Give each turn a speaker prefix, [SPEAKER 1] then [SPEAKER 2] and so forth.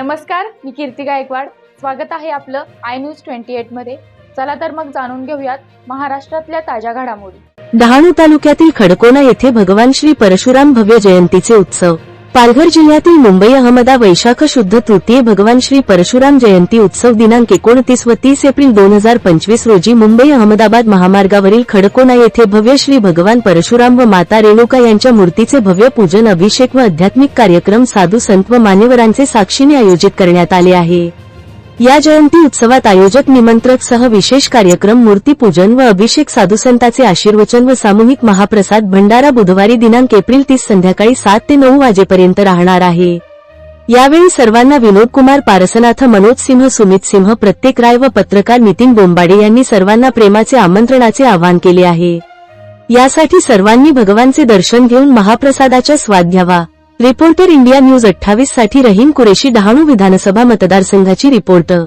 [SPEAKER 1] नमस्कार मी कीर्ती गायकवाड. स्वागत आहे आपलं आय न्यूज ट्वेंटी एटमध्ये. चला तर मग जाणून घेऊयात महाराष्ट्रातल्या ताज्या घडामोडी.
[SPEAKER 2] डहाणू तालुक्यातील खडकोना येथे भगवान श्री परशुराम भव्य जयंतीचे उत्सव. पालघर जिल्ह्यातील मुंबई अहमदा वैशाख शुद्ध तृतीय भगवान श्री परशुराम जयंती उत्सव दिनांक एकोणतीस व तीस एप्रिल दोन हजार पंचवीस रोजी मुंबई अहमदाबाद महामार्गावरील खडकोना येथे भव्य श्री भगवान परशुराम व माता रेणुका यांच्या मूर्तीचे भव्य पूजन अभिषेक व आध्यात्मिक कार्यक्रम साधू संत व मान्यवरांचे साक्षीने आयोजित करण्यात आले आहे. या जयंती उत्सवात आयोजक निमंत्रक सह विशेष कार्यक्रम मूर्तीपूजन व अभिषेक साधुसंताचे आशीर्वचन व सामूहिक महाप्रसाद भंडारा बुधवारी दिनांक एप्रिल तीस संध्याकाळी सात ते नऊ वाजेपर्यंत राहणार आहे. यावेळी सर्वांना विनोद कुमार पारसनाथ मनोज सिंह सुमित सिंह प्रत्येक राय व पत्रकार नितीन बोंबाडे यांनी सर्वांना प्रेमाचे आमंत्रणाचे आवाहन केले आहे. यासाठी सर्वांनी भगवानचे दर्शन घेऊन महाप्रसादाचा स्वाद घ्यावा. रिपोर्टर इंडिया न्यूज अठ्ठावीससाठी रहीम कुरेशी डहाणू विधानसभा मतदारसंघाची रिपोर्टर